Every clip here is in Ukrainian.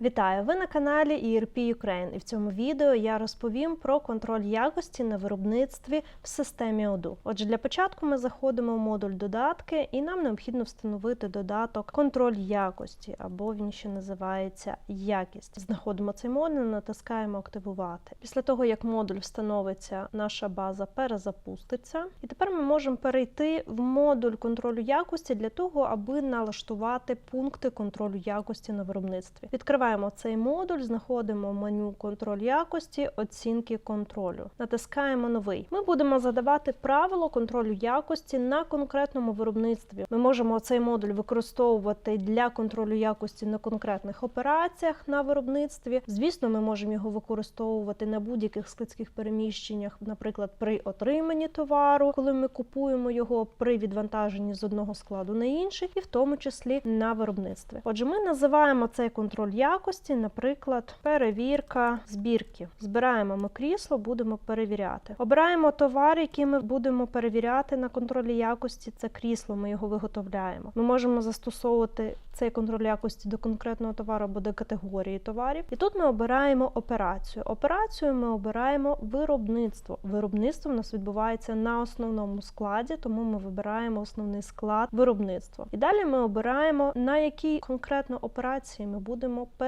Вітаю! Ви на каналі ERP Ukraine і в цьому відео я розповім про контроль якості на виробництві в системі Odoo. Отже, для початку ми заходимо в модуль додатки, і нам необхідно встановити додаток контроль якості, або він ще називається якість. Знаходимо цей модуль, натискаємо активувати. Після того, як модуль встановиться, наша база перезапуститься. І тепер ми можемо перейти в модуль контролю якості для того, аби налаштувати пункти контролю якості на виробництві. Відкриваємо цей модуль, знаходимо меню контроль якості, оцінки контролю. Натискаємо новий. Ми будемо задавати правило контролю якості на конкретному виробництві. Ми можемо цей модуль використовувати для контролю якості на конкретних операціях на виробництві. Звісно, ми можемо його використовувати на будь-яких складських переміщеннях, наприклад, при отриманні товару, коли ми купуємо його при відвантаженні з одного складу на інший, і в тому числі на виробництві. Отже, ми називаємо цей контроль якості, наприклад, перевірка збірки. Збираємо ми крісло, будемо перевіряти. Обираємо товар, який ми будемо перевіряти на контролі якості. Це крісло, ми його виготовляємо. Ми можемо застосовувати цей контроль якості до конкретного товару або до категорії товарів. І тут ми обираємо операцію. Операцію ми обираємо виробництво. Виробництво в нас відбувається на основному складі, тому ми вибираємо основний склад виробництва. І далі ми обираємо на якій конкретно операції ми будемо перевіряти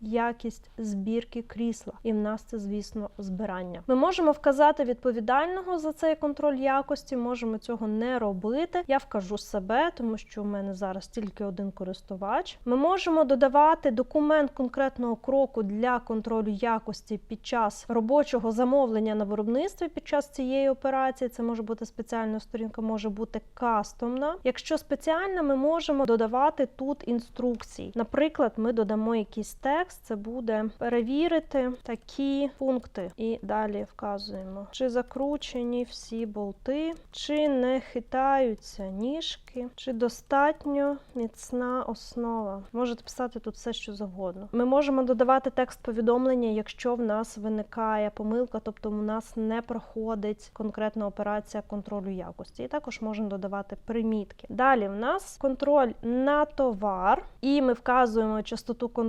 якість збірки крісла. І в нас це, звісно, збирання. Ми можемо вказати відповідального за цей контроль якості, можемо цього не робити. Я вкажу себе, тому що у мене зараз тільки один користувач. Ми можемо додавати документ конкретного кроку для контролю якості під час робочого замовлення на виробництві під час цієї операції. Це може бути спеціальна сторінка, може бути кастомна. Якщо спеціальна, ми можемо додавати тут інструкції. Наприклад, ми додамо якийсь текст, це буде перевірити такі пункти. І далі вказуємо, чи закручені всі болти, чи не хитаються ніжки, чи достатньо міцна основа. Можете писати тут все, що завгодно. Ми можемо додавати текст повідомлення, якщо в нас виникає помилка, тобто у нас не проходить конкретна операція контролю якості. І також можемо додавати примітки. Далі в нас контроль на товар, і ми вказуємо частоту контролю,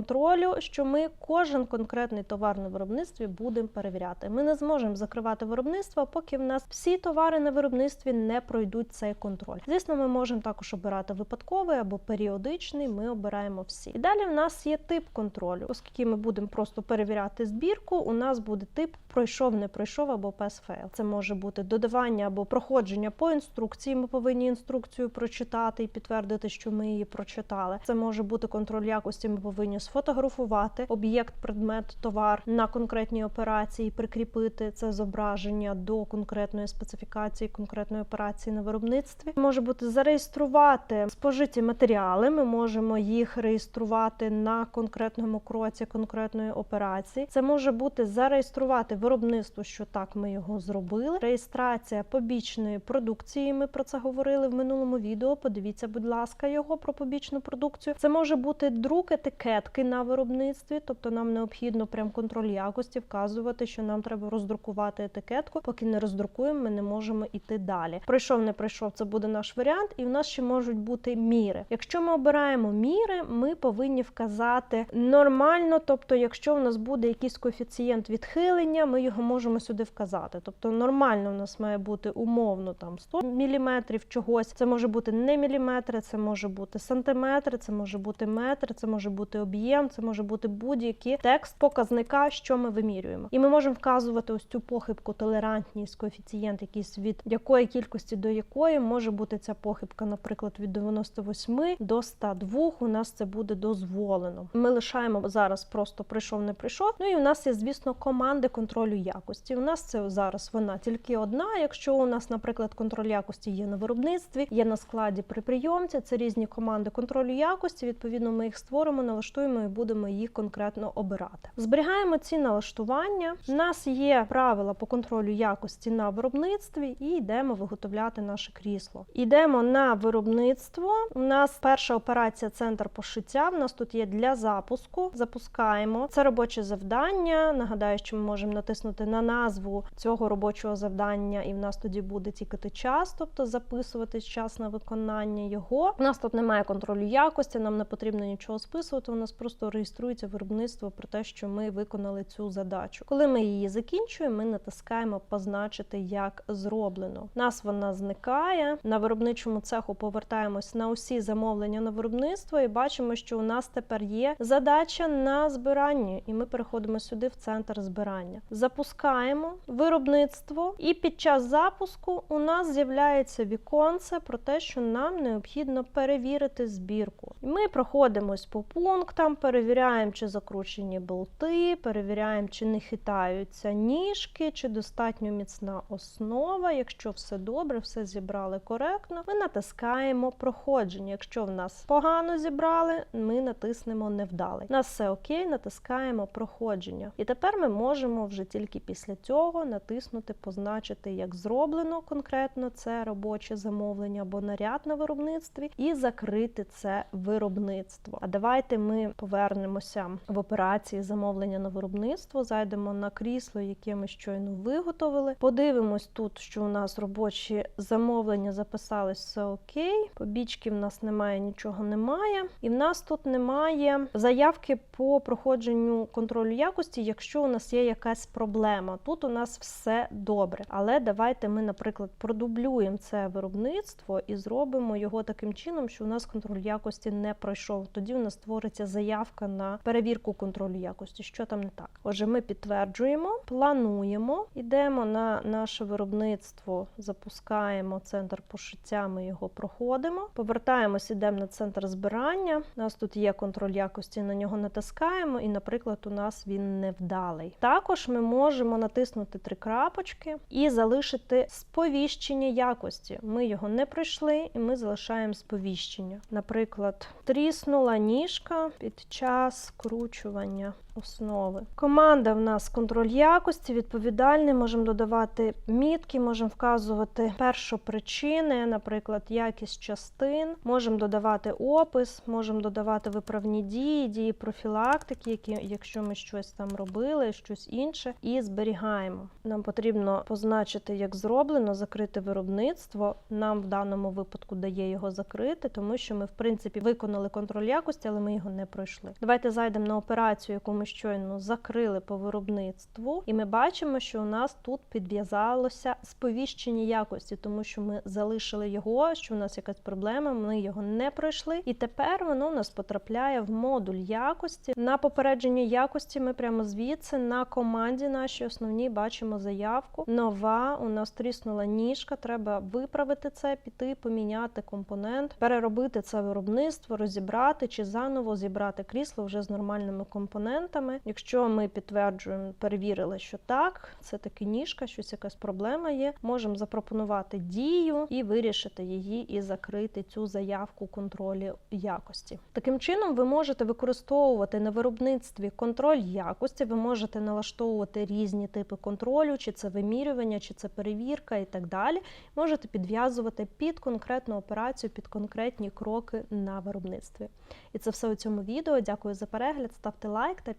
що ми кожен конкретний товар на виробництві будемо перевіряти. Ми не зможемо закривати виробництво, поки в нас всі товари на виробництві не пройдуть цей контроль. Звісно, ми можемо також обирати випадковий або періодичний. Ми обираємо всі. І далі в нас є тип контролю, оскільки ми будемо просто перевіряти збірку. У нас буде тип пройшов, не пройшов або pass-fail. Це може бути додавання або проходження по інструкції. Ми повинні інструкцію прочитати і підтвердити, що ми її прочитали. Це може бути контроль якості. Ми повинні сфотографувати об'єкт, предмет, товар на конкретній операції, прикріпити це зображення до конкретної специфікації конкретної операції на виробництві. Може бути зареєструвати спожиті матеріали. Ми можемо їх реєструвати на конкретному кроці конкретної операції. Це може бути зареєструвати виробництво, що так ми його зробили. Реєстрація побічної продукції. Ми про це говорили в минулому відео. Подивіться, будь ласка, його про побічну продукцію. Це може бути друк етикетки на виробництві, тобто нам необхідно прям контроль якості вказувати, що нам треба роздрукувати етикетку. Поки не роздрукуємо, ми не можемо йти далі. Пройшов, не пройшов, це буде наш варіант, і в нас ще можуть бути міри. Якщо ми обираємо міри, ми повинні вказати нормально, тобто, якщо в нас буде якийсь коефіцієнт відхилення, ми його можемо сюди вказати. Тобто нормально в нас має бути умовно там 100 мм чогось. Це може бути не міліметри, це може бути сантиметри, це може бути метр, це може бути об'єм, це може бути будь-який текст показника, що ми вимірюємо. І ми можемо вказувати ось цю похибку, толерантність, коефіцієнт, якийсь від якої кількості до якої може бути ця похибка, наприклад, від 98 до 102 у нас це буде дозволено. Ми лишаємо зараз просто прийшов, не прийшов. Ну і у нас є, звісно, команди контролю якості. У нас це зараз вона тільки одна. Якщо у нас, наприклад, контроль якості є на виробництві, є на складі при прийомці, це різні команди контролю якості. Відповідно, ми їх створимо, налаштуємо і будемо їх конкретно обирати. Зберігаємо ці налаштування. У нас є правила по контролю якості на виробництві і йдемо виготовляти наше крісло. Йдемо на виробництво. У нас перша операція центр пошиття. У нас тут є для запуску. Запускаємо. Це робоче завдання. Нагадаю, що ми можемо натиснути на назву цього робочого завдання, і в нас тоді буде тікати час, тобто записувати час на виконання його. У нас тут немає контролю якості, нам не потрібно нічого списувати. У нас просто реєструється виробництво про те, що ми виконали цю задачу. Коли ми її закінчуємо, ми натискаємо позначити як зроблено. Нас вона зникає на виробничому цеху. Повертаємось на усі замовлення на виробництво і бачимо, що у нас тепер є задача на збирання, і ми переходимо сюди в центр збирання. Запускаємо виробництво, і під час запуску у нас з'являється віконце про те, що нам необхідно перевірити збірку. Ми проходимось по пунктам, перевіряємо, чи закручені болти, перевіряємо, чи не хитаються ніжки, чи достатньо міцна основа. Якщо все добре, все зібрали коректно, ми натискаємо проходження. Якщо в нас погано зібрали, ми натиснемо невдалий. У нас все окей, натискаємо проходження. І тепер ми можемо вже тільки після цього натиснути позначити, як зроблено конкретно це робоче замовлення або наряд на виробництві, і закрити це виробництво. А давайте ми повернемося в операції замовлення на виробництво, зайдемо на крісло, яке ми щойно виготовили. Подивимось тут, що у нас робочі замовлення записались все окей. Побічки в нас немає, нічого немає. І в нас тут немає заявки по проходженню контролю якості, якщо у нас є якась проблема. Тут у нас все добре. Але давайте ми, наприклад, продублюємо це виробництво і зробимо його таким чином, що у нас контроль якості не пройшов. Тоді у нас створиться заявка на перевірку контролю якості. Що там не так? Отже, ми підтверджуємо, плануємо, йдемо на наше виробництво, запускаємо центр пошиття. Ми його проходимо. Повертаємось, ідемо на центр збирання. У нас тут є контроль якості, на нього натискаємо, і, наприклад, у нас він невдалий. Також ми можемо натиснути три крапочки і залишити сповіщення якості. Ми його не пройшли, і ми залишаємо сповіщення. Наприклад, тріснула ніжка під час скручування основи. Команда в нас контроль якості, відповідальний. Можемо додавати мітки, можемо вказувати першопричини, наприклад, якість частин. Можемо додавати опис, можемо додавати виправні дії, дії профілактики, які, якщо ми щось там робили, щось інше, і зберігаємо. Нам потрібно позначити, як зроблено, закрити виробництво. Нам в даному випадку дає його закрити, тому що ми, в принципі, виконали контроль якості, але ми його не пройшли. Давайте зайдемо на операцію, яку ми щойно закрили по виробництву, і ми бачимо, що у нас тут підв'язалося сповіщення якості, тому що ми залишили його, що у нас якась проблема, ми його не пройшли, і тепер воно у нас потрапляє в модуль якості. На попередження якості ми прямо звідси на команді нашій основній бачимо заявку. Нова у нас тріснула ніжка. Треба виправити це, піти, поміняти компонент, переробити це виробництво, розібрати чи заново зібрати крісло вже з нормальними компонентами. Якщо ми підтверджуємо, перевірили, що так, це таки ніжка, щось якась проблема є. Можемо запропонувати дію і вирішити її і закрити цю заявку контролю якості. Таким чином, ви можете використовувати на виробництві контроль якості. Ви можете налаштовувати різні типи контролю, чи це вимірювання, чи це перевірка і так далі. Можете підв'язувати під конкретну операцію, під конкретні кроки на виробництві. І це все у цьому відео. Дякую за перегляд. Ставте лайк та